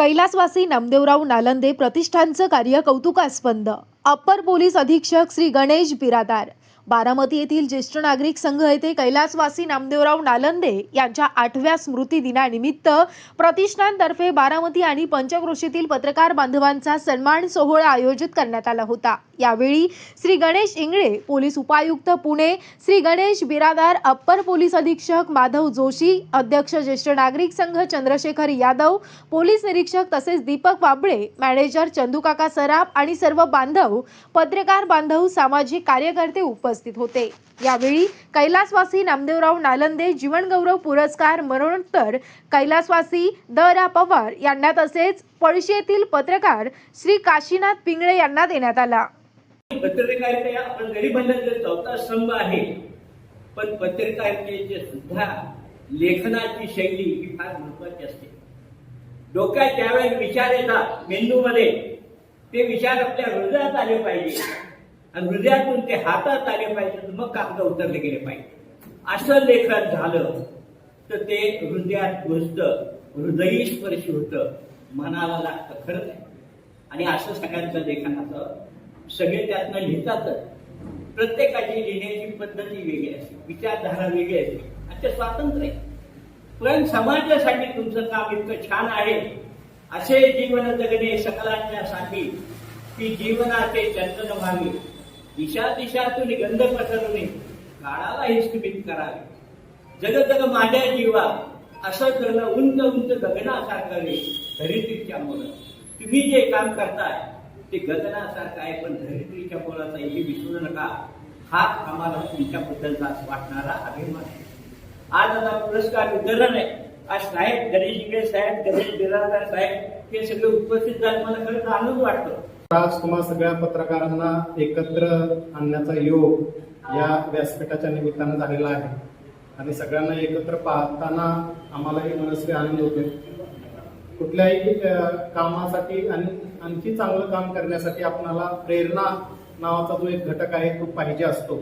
कैलासवासी नामदेवराव नालंदे प्रतिष्ठानचं कार्य कौतुकास्पद. अप्पर पोलीस अधीक्षक श्री गणेश बिरादार. बारामती येथील ज्येष्ठ नागरिक संघ येथे कैलासवासी नामदेवराव नालंदे यांच्या आठव्या स्मृती दिनानिमित्त प्रतिष्ठानतर्फे बारामती आणि पंचक्रोशीतील पत्रकार बांधवांचा सन्मान सोहळा आयोजित करण्यात आला होता. यावेळी श्री गणेश इंगळे पोलीस उपायुक्त पुणे श्री गणेश बिरादार अप्पर पोलीस अधीक्षक माधव जोशी अध्यक्ष ज्येष्ठ नागरिक संघ चंद्रशेखर यादव पोलीस निरीक्षक तसेच दीपक वाबळे मॅनेजर चंदूकाका सराफ आणि सर्व बांधव पत्रकार बांधव सामाजिक कार्यकर्ते उपस्थित उपस्थित होते. यावेळी कैलासवासी नामदेवराव नालंदे जीवनगौरव पुरस्कार मरणोत्तर कैलासवासी द रा पवार यांना तसेच पळशीतील पत्रकार श्री काशीनाथ पिंगळे यांना देण्यात आला. पत्रकारिता आपण जरी चौथा स्तंभ आहे. पण पत्रकारितेचे सुद्धा लेखनाची शैली ही फार महत्वाची असते. डोक्यात ज्यावेळेस विचार येतात मेंदूमध्ये ते विचार आपल्या हृदयात आले पाहिजे. आणि हृदयातून ते हातात आले पाहिजे तर मग कागद उतरले गेले पाहिजे. असं लेखन झालं तर ते हृदयात घुसतं हृदयी स्पर्शी होतं मनाला लागतं खरंच आहे आणि असं सगळ्यांचं लेखनाचं सगळे त्यातनं लिहितातच. प्रत्येकाची लिहिण्याची पद्धती वेगळी असते विचारधारा वेगळी असते आणि ते स्वातंत्र्य आहे. पण समाजासाठी तुमचं काम इतकं छान आहे असे जीवन जगणे सकलांच्यासाठी की जीवनाचे चंदन व्हावे. दिशा दिशातून गंध पसरवणे काळाला हिस्कमित करावे. जग जग माझ्या जीवा असं करणं उंच उंच गगनासारखं धरित्रीच्या मुलं. तुम्ही जे काम करताय ते गगनासारखं आहे पण धरित्रीच्या मुलाचा हे विसरू नका. हा आम्हाला तुमच्याबद्दलचा वाटणारा अभिमान आहे. आज आता पुरस्कार वितरण आहे. आज साहेब गणेश इंगळे साहेब गणेश बिराजदार साहेब हे सगळे उपस्थित झाले मला खरंच आनंद वाटतो. आज तुम्हा सगळ्या पत्रकारांना एकत्र आणण्याचा योग या व्यासपीठाच्या निमित्तानं झालेला आहे. आणि सगळ्यांना एकत्र पाहताना आम्हालाही मनस्वी आनंद होते कुठल्याही कामासाठी आणि आणखी चांगलं काम करण्यासाठी आपणाला प्रेरणा नावाचा जो एक घटक आहे तो पाहिजे असतो.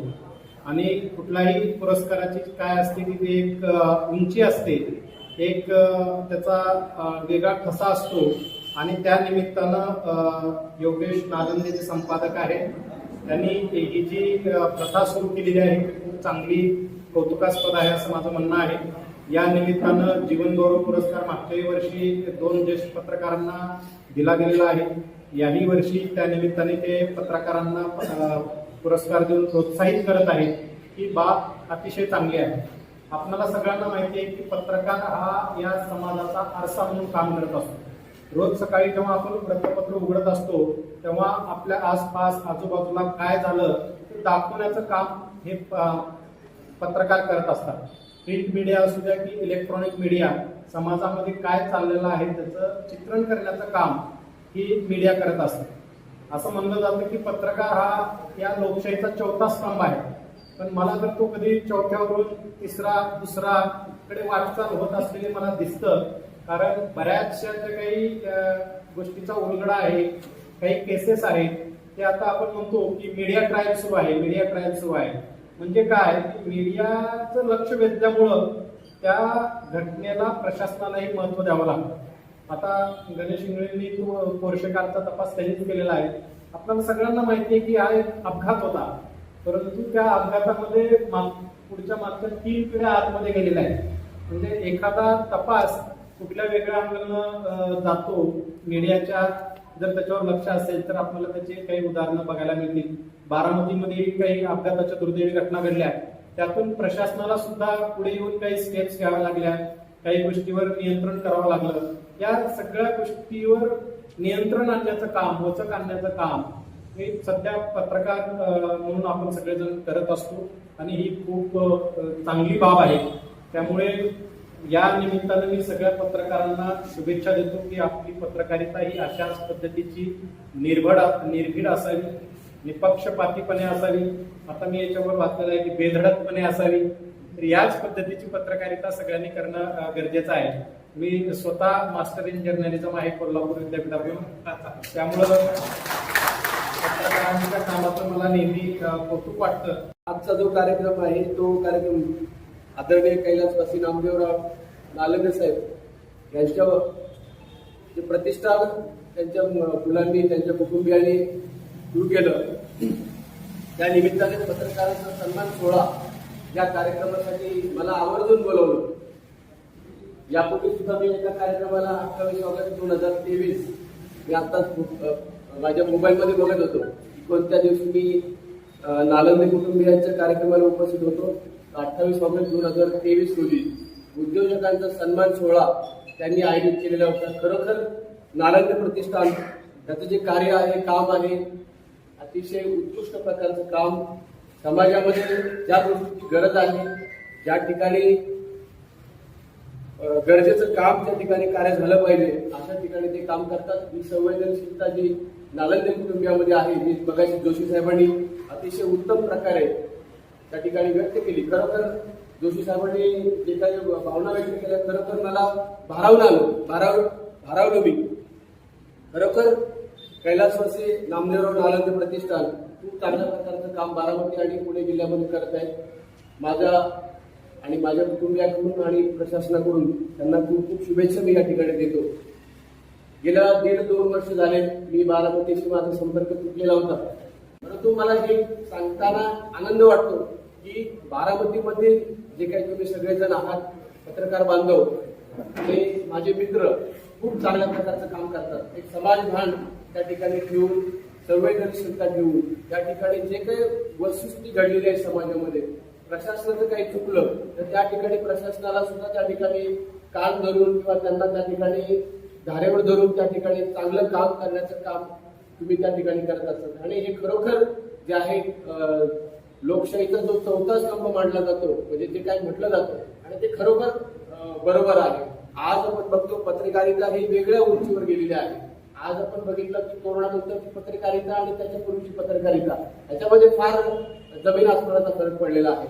आणि कुठल्याही पुरस्काराची काय असते की ती एक उंची असते एक त्याचा वेगळा ठसा असतो आणि त्या निमित्तानं योगेश नालंदे जे संपादक आहेत त्यांनी ही जी प्रथा सुरू केलेली आहे ती खूप चांगली कौतुकास्पद आहे असं माझं म्हणणं आहे. या निमित्तानं जीवनगौरव पुरस्कार मागच्याही वर्षी दोन ज्येष्ठ पत्रकारांना दिला गेलेला आहे. याही वर्षी त्या निमित्ताने ते पत्रकारांना पुरस्कार देऊन प्रोत्साहित करत आहेत. ही बाब अतिशय चांगली आहे. आपल्याला सगळ्यांना माहिती आहे की पत्रकार हा या समाजाचा आरसा म्हणून काम करत असतो. रोज सकाळी जेव्हा आपण वृत्तपत्र उघडत असतो तेव्हा आपल्या आसपास आजूबाजूला काय झालं ते दाखवण्याचं काम हे पत्रकार करत असतात. प्रिंट मीडिया असू द्या की इलेक्ट्रॉनिक मीडिया समाजामध्ये काय चाललेलं आहे त्याचं चित्रण करण्याचं काम ही मीडिया करत असते. असं म्हणलं जातं की पत्रकार हा या लोकशाहीचा चौथा स्तंभ आहे. पण मला तर तो कधी चौथ्यावरून तिसरा दुसरा कडे वाटचाल होत असलेली मला दिसतं. कारण बऱ्याचशा ज्या काही गोष्टीचा उलगडा आहे काही केसेस आहेत ते आता आपण म्हणतो की मीडिया ट्रायल सुरू आहे मीडिया ट्रायल सुरू आहे. म्हणजे काय? की मीडियाचं लक्ष वेधल्यामुळं त्या घटनेला प्रशासनालाही महत्त्व द्यावं लागतं. आता गणेश इंगळेंनी तो पोर्शकारचा तपास त्यांनीच केलेला आहे. आपल्याला सगळ्यांना माहिती आहे की हा एक अपघात होता. परंतु त्या अपघातामध्ये पुढच्या मागच्या तीन पिढ्या आतमध्ये गेलेल्या आहेत म्हणजे एखादा तपास कुठल्या वेगळ्या अंगानं जातो मीडियाच्या जर त्याच्यावर लक्ष असेल तर आपल्याला त्याची काही उदाहरणं बघायला मिळतील. बारामतीमध्ये काही अपघाताच्या दुर्दैवी घटना घडल्या. त्यातून प्रशासनाला सुद्धा पुढे येऊन काही स्टेप्स घ्याव्या लागल्या. काही गोष्टीवर नियंत्रण करावं लागलं. या सगळ्या गोष्टीवर नियंत्रण आणण्याचं काम वचक आणण्याचं काम हे सध्या पत्रकार म्हणून आपण सगळेजण करत असतो आणि ही खूप चांगली बाब आहे. त्यामुळे या निमित्तानं मी सगळ्या पत्रकारांना शुभेच्छा देतो की आपली पत्रकारिता ही अशाच पद्धतीची निर्भड निर्भीड असावी निपक्षपातीपणे असावी. आता मी याच्यावर वाचलेलं आहे की बेधडकपणे असावी. तर याच पद्धतीची पत्रकारिता सगळ्यांनी करणं गरजेचं आहे. मी स्वतः मास्टर इन जर्नलिझम आहे कोल्हापूर विद्यापीठातून त्यामुळं पत्रकारांच्या कामाचं मला नेहमी कौतुक वाटतं. आजचा जो कार्यक्रम आहे तो कार्यक्रम आदरणीय कैलासवासी नामदेवराव नालंदे साहेब यांच्या जे प्रतिष्ठान त्यांच्या मुलांनी त्यांच्या कुटुंबियांनी सुरू केलं त्या निमित्ताने पत्रकारांचा सन्मान सोहळा या कार्यक्रमासाठी मला आवर्जून बोलवलं. यापूर्वी सुद्धा मी एका कार्यक्रमाला अठ्ठावीस ऑगस्ट दोन हजार तेवीस मी आत्ताच माझ्या मोबाईलमध्ये बघत होतो. कोणत्या दिवशी मी नालंदी नालंदे कुटुंबियांच्या कार्यक्रमाला उपस्थित होतो. अठ्ठावीस ऑगस्ट दोन हजार तेवीस रोजी उद्योजकांचा सन्मान सोहळा त्यांनी आयोजित केलेला होता. खरोखर नालंदे प्रतिष्ठान त्याचं जे कार्य आहे काम आहे अतिशय उत्कृष्ट प्रकारचं काम समाजामध्ये ज्या गोष्टीची गरज आहे ज्या ठिकाणी गरजेचं काम त्या ठिकाणी कार्य झालं पाहिजे अशा ठिकाणी ते काम करतात. ही संवेदनशीलता जी नालंदे कुटुंबियामध्ये आहे. जी बघायची जोशी साहेबांनी अतिशय उत्तम प्रकारे त्या ठिकाणी व्यक्त केली. खरोखर जोशी साहेबांनी जे काही भावना व्यक्त केल्या खरोखर मला भारावून आलो. भाराव भारावलो मी. खरोखर कैलासवासी नामदेवराव नालंदे प्रतिष्ठान खूप चांगल्या प्रकारचं काम बारामती आणि पुणे जिल्ह्यामध्ये करत आहे माझ्या आणि माझ्या कुटुंबियाकडून आणि प्रशासनाकडून त्यांना खूप खूप शुभेच्छा मी या ठिकाणी देतो. गेल्या दीड दोन वर्ष झाले मी बारामतीशी माझा संपर्क तुटलेला होता. परंतु मला हे सांगताना आनंद वाटतो की बारामतीमध्ये जे काही तुम्ही सगळेजण आहात पत्रकार बांधव ते माझे मित्र खूप चांगल्या प्रकारचं काम करतात. एक समाज भान त्या ठिकाणी ठेवून संवेदनशीलता ठेवून त्या ठिकाणी जे काही वस्तुस्थिती घडलेली आहे समाजामध्ये प्रशासनाचं काही चुकलं तर त्या ठिकाणी प्रशासनाला सुद्धा त्या ठिकाणी कान धरून किंवा त्यांना त्या ठिकाणी धारेवर धरून त्या ठिकाणी चांगलं काम करण्याचं काम तुम्ही त्या ठिकाणी करत असतात आणि हे खरोखर जे आहे लोकशाहीचा जो चौथा स्तंभ मांडला जातो म्हणजे जे काय म्हटलं जातं आणि ते खरोखर बरोबर आहे. आज आपण बघतो पत्रकारिता ही वेगळ्या उंचीवर गेलेली आहे. आज आपण बघितलं की कोरोनानंतरची पत्रकारिता आणि त्याच्या पूर्वीची पत्रकारिता याच्यामध्ये फार जमीन आसमानाचा फरक पडलेला आहे.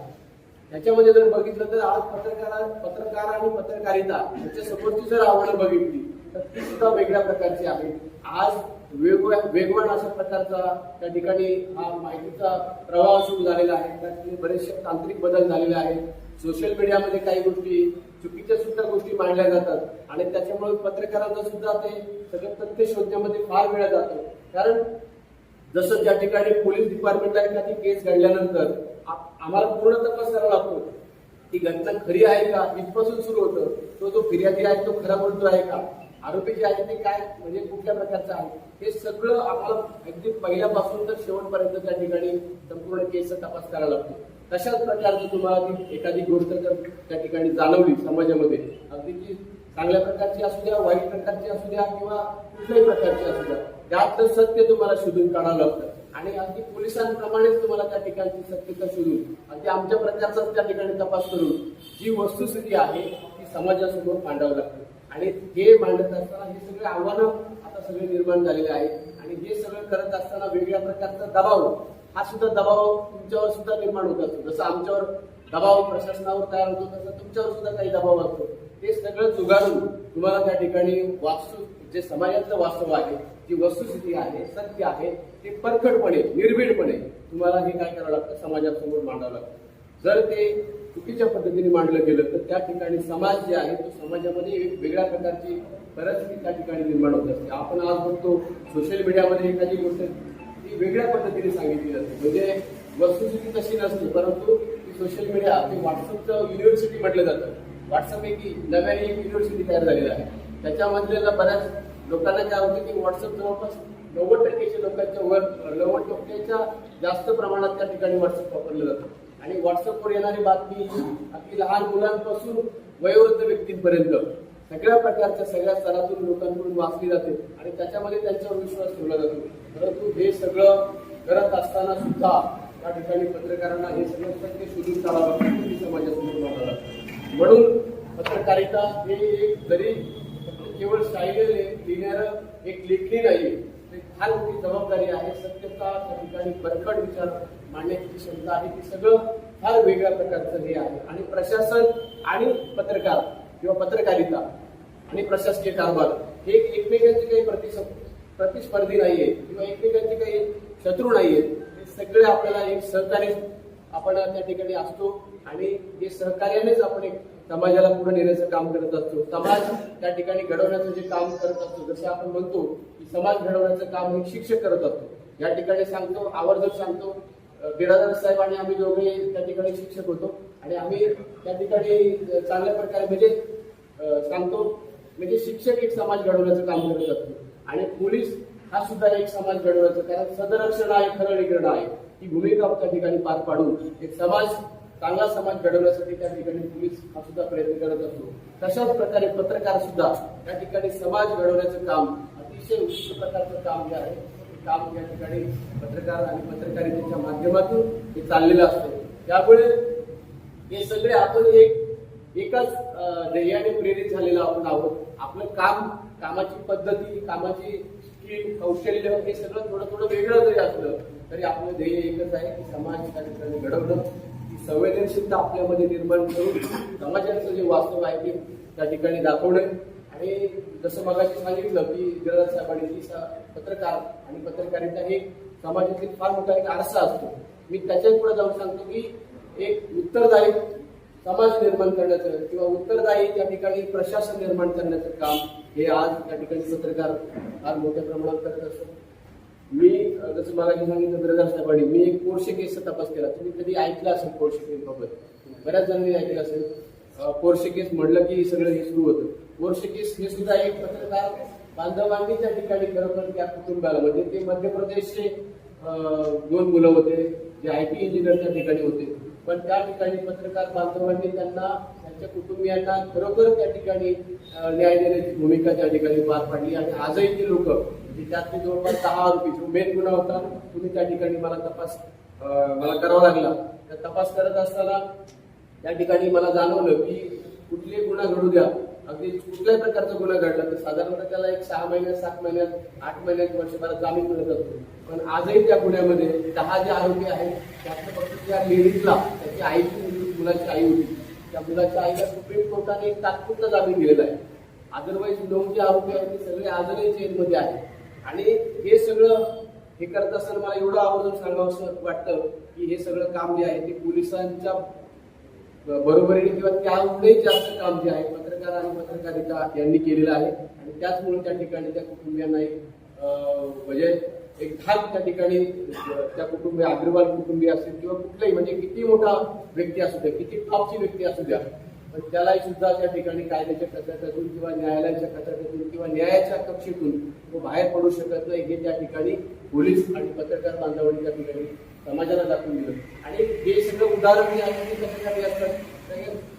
याच्यामध्ये जर बघितलं तर आज पत्रकार पत्रकार आणि पत्रकारिता याच्या समोरची जर आवड बघितली तर ती सुद्धा वेगळ्या प्रकारची आहे आज वेगवेगळ्या वेगवान अशा प्रकारचा त्या ठिकाणी हा माहितीचा प्रवाह सुरू झालेला आहे. त्या ठिकाणी बरेचसे तांत्रिक बदल झालेले आहेत. सोशल मीडियामध्ये काही गोष्टी चुकीच्या सुद्धा गोष्टी मांडल्या जातात. आणि त्याच्यामुळे पत्रकारांना सुद्धा ते सगळं तथ्य शोधण्यामध्ये फार वेळ जातो. कारण जसं ज्या ठिकाणी पोलीस डिपार्टमेंटला एखादी केस घडल्यानंतर आम्हाला पूर्ण तपास करावा लागतो. ती घटना खरी आहे का? इथपासून सुरू होतं. तो जो फिर्यादी आहे तो खरा बोलतो आहे का? आरोपी जे आहे ते काय म्हणजे कुठल्या प्रकारचं आहे? हे सगळं आम्हाला अगदी पहिल्यापासून तर शेवटपर्यंत त्या ठिकाणी संपूर्ण केसचा तपास करावा लागतो. तशाच प्रकारची तुम्हाला ती एखादी गोष्ट जर त्या ठिकाणी जाणवली समाजामध्ये अगदी ती चांगल्या प्रकारची असू द्या वाईट प्रकारची असू द्या किंवा कुठल्याही प्रकारची असू द्या त्यातलं सत्य तुम्हाला शोधून काढावं लागतं. आणि अगदी पोलिसांप्रमाणेच तुम्हाला त्या ठिकाणची सत्यता शोधून अगदी आमच्या प्रकारचाच त्या ठिकाणी तपास करून जी वस्तुस्थिती आहे ती समाजासमोर मांडावं लागते. आणि हे मांडत असताना हे सगळे आव्हानं आता सगळे निर्माण झालेले आहेत. आणि हे सगळं करत असताना वेगळ्या प्रकारचा दबाव हा सुद्धा दबाव तुमच्यावर सुद्धा निर्माण होत असतो. जसं आमच्यावर दबाव प्रशासनावर तयार होतो तसं तुमच्यावर सुद्धा काही दबाव असतो. ते सगळं जुगारून तुम्हाला त्या ठिकाणी वास्तू जे समाजातलं वास्तव आहे जी वस्तुस्थिती आहे सत्य आहे ते परखडपणे निर्भीडपणे तुम्हाला हे काय करावं लागतं? समाजासमोर मांडावं लागतं. जर ते चुकीच्या पद्धतीने मांडलं गेलं तर त्या ठिकाणी समाज जे आहे तो समाजामध्ये एक वेगळ्या प्रकारची परिस्थिती त्या ठिकाणी निर्माण होत असते. आपण आज बघतो सोशल मीडियामध्ये एखादी गोष्ट ती वेगळ्या पद्धतीने सांगितली जाते. म्हणजे वस्तुस्थिती तशी नसते परंतु ती सोशल मीडिया ते व्हॉट्सअपचं युनिव्हर्सिटी म्हटलं जातं. व्हॉट्सअप एक नव्याने एक युनिव्हर्सिटी तयार झालेली आहे. त्याच्यामधल्या बऱ्याच लोकांना काय होतं की व्हॉट्सअप जवळपास नव्वद टक्केच्या लोकांच्या वर नव्वद टक्क्याच्या जास्त प्रमाणात त्या ठिकाणी व्हॉट्सअप वापरलं जातं. आणि व्हॉट्सअपवर येणारी बातमी अगदी लहान मुलांपासून वयोवृद्ध व्यक्तींपर्यंत. सगळ्या प्रकारच्या सगळ्या स्तरातून लोकांकडून वाचली जाते आणि त्याच्यामध्ये त्यांच्यावर विश्वास ठेवला जातो. परंतु हे सगळं करत असताना सुद्धा त्या ठिकाणी पत्रकारांना हे सगळं सत्य शोधून काढावं समाजासमोर म्हणून पत्रकारिता हे एक जरी केवळ शाहीर लिहिणारं एक लेखणी नाही फार मोठी जबाबदारी आहे सत्यता त्या ठिकाणी परखड विचार मांडण्याची जी क्षमता आहे ती सगळं फार वेगळ्या प्रकारचं हे आहे. आणि प्रशासन आणि पत्रकार किंवा पत्रकारिता आणि प्रशासकीय कारभार हे एकमेकांचे काही प्रतिस प्रतिस्पर्धी नाहीये किंवा एकमेकांचे काही शत्रू नाहीये. हे सगळे आपल्याला एक सहकार्य आपण त्या ठिकाणी असतो आणि हे सहकार्यानेच आपण एक समाजाला पुढे नेण्याचं काम करत असतो. समाज त्या ठिकाणी घडवण्याचं जे काम करत असतो जसं आपण म्हणतो समाज घडवण्याचं काम हे शिक्षक करत असतो. या ठिकाणी सांगतो आवर्जून सांगतो बिरादर साहेब आणि आम्ही दोघे त्या ठिकाणी शिक्षक होतो. आणि आम्ही त्या ठिकाणी चांगल्या प्रकारे म्हणजे सांगतो म्हणजे शिक्षक एक समाज घडवण्याचं काम करत असतो. आणि पोलीस हा सुद्धा एक समाज घडवण्याचं कारण सदरक्षण आहे खरं आहे. ही भूमिका त्या ठिकाणी पार पाडून एक समाज चांगला समाज घडवण्यासाठी त्या ठिकाणी पोलीस हा सुद्धा प्रयत्न करत असतो. तशाच प्रकारे पत्रकार सुद्धा त्या ठिकाणी समाज घडवण्याचं काम अतिशय उच्च प्रकारचं काम जे आहे काम या ठिकाणी पत्रकार आणि पत्रकारितेच्या माध्यमातून हे चाललेलं असतं. त्यामुळे हे सगळे आपण एक एकाच ध्येयाने प्रेरित झालेलो आपण आहोत. आपलं काम कामाची पद्धती कामाची स्किल कौशल्य हे सगळं थोडं थोडं वेगळं जरी असलं तरी आपलं ध्येय एकच आहे की समाज त्या ठिकाणी घडवणं. ती संवेदनशीलता आपल्यामध्ये निर्माण करून समाजाचं जे वास्तव आहे ते त्या ठिकाणी दाखवणं. आणि जसं मगाशी सांगितलं की गिरराज साहेबांनी पत्रकार आणि पत्रकारिता हे समाजातील फार मोठा एक आरसा असतो. मी त्याच्याच पुढे जाऊन सांगतो की एक उत्तरदायी समाज निर्माण करण्याचं किंवा उत्तरदायी त्या ठिकाणी प्रशासन निर्माण करण्याचं काम हे आज त्या ठिकाणी पत्रकार फार मोठ्या प्रमाणात करत असतो. मी जसं मला सांगितलं गिरराज साहेबांनी मी एक कोळशे केसचा तपास केला. तुम्ही कधी ऐकलं असेल कोळशे केस बाबत? बऱ्याच जणांनी ऐकलं असेल. अं, म्हणलं की सगळं हे सुरू होतं. पोर्शे हे सुद्धा एक पत्रकार बांधवांनीच्या ठिकाणी खरोखर त्या कुटुंबाला म्हणजे ते मध्य प्रदेशचे दोन मुलं होते जे आय टी इंजिनियरच्या ठिकाणी होते. पण त्या ठिकाणी पत्रकार बांधवांनी त्यांना त्यांच्या कुटुंबियांना खरोखर त्या ठिकाणी न्याय देण्याची भूमिका त्या ठिकाणी पार पाडली. आणि आजही ते लोक म्हणजे त्यातले जवळपास दहा आरोपी जो मेन गुन्हा होता तुम्ही त्या ठिकाणी मला तपास मला करावा लागला. त्या तपास करत असताना त्या ठिकाणी मला जाणवलं की कुठले गुन्हा घडू द्या. अगदी कुठल्याही प्रकारचा गुन्हा घडला तर साधारणतः त्याला एक सहा महिन्यात सात महिन्यात आठ महिन्यात वर्षभरात जामीन मिळत असतो पण आजही त्या गुन्ह्यामध्ये दहा जे आरोपी आहेत त्यातलं फक्त त्या लेडीजला त्याची आईची मुलाची आई होती. त्या मुलाच्या आईला सुप्रीम कोर्टाने एक तात्पुरता जामीन दिलेला आहे. अदरवाईज नऊ जे आरोपी आहेत ते सगळे आजही जेलमध्ये आहेत. आणि हे सगळं हे करत असताना मला एवढं आवर्जून सांगावं असं वाटतं की हे सगळं काम जे आहे ते पोलिसांच्या बरोबरीने किंवा त्यामुळे जास्त काम जे आहे पत्रकार आणि पत्रकारिता यांनी केलेलं आहे. आणि त्याचमुळे त्या ठिकाणी त्या कुटुंबियांना एक म्हणजे एक धाक त्या ठिकाणी त्या कुटुंबीय अग्रवाल कुटुंबीय असतील किंवा कुठलाही म्हणजे किती मोठा व्यक्ती असू द्या किती टॉपची व्यक्ती असू द्या तर त्यालाही सुद्धा त्या ठिकाणी कायद्याच्या कचाट्यातून किंवा न्यायालयाच्या कचाट्यातून किंवा न्यायाच्या कक्षेतून तो बाहेर पडू शकत नाही. हे त्या ठिकाणी पोलीस आणि पत्रकार बांधवांनी त्या ठिकाणी समाजाला दाखवून दिलं. आणि हे सगळं उदाहरण जे आहे ते कशासाठी असतात.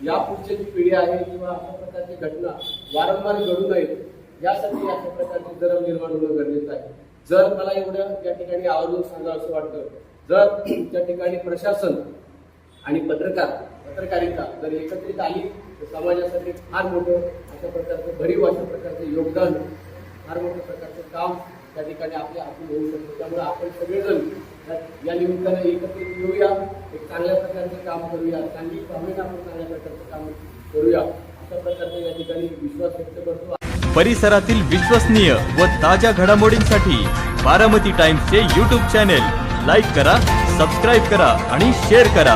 या पुढची जी पिढी आहे किंवा अशा प्रकारची घटना वारंवार घडू नयेत यासाठी अशा प्रकारचे जरब निर्माण होणं गरजेचं आहे. जर मला एवढं त्या ठिकाणी आवर्जून सांगा असं वाटतं जर त्या ठिकाणी प्रशासन आणि पत्रकार पत्रकारिता जर एकत्रित आली तर समाजासाठी फार मोठं अशा प्रकारचं भरीव अशा प्रकारचं योगदान फार मोठ्या प्रकारचं काम त्या ठिकाणी आपल्या हातून होऊ शकतं. त्यामुळे आपण सगळेजण या- या निमित्तानं एकत्रित येऊया एक चांगल्या प्रकारचं काम करूया चांगली भावनेनं आपण चांगल्या प्रकारचं काम करूया अशा प्रकारचा या ठिकाणी विश्वास व्यक्त करतो. परिसरातील विश्वसनीय व ताज्या घडामोडींसाठी बारामती टाइम्सचे यूट्यूब चॅनेल लाईक करा सबस्क्राईब करा आणि शेअर करा.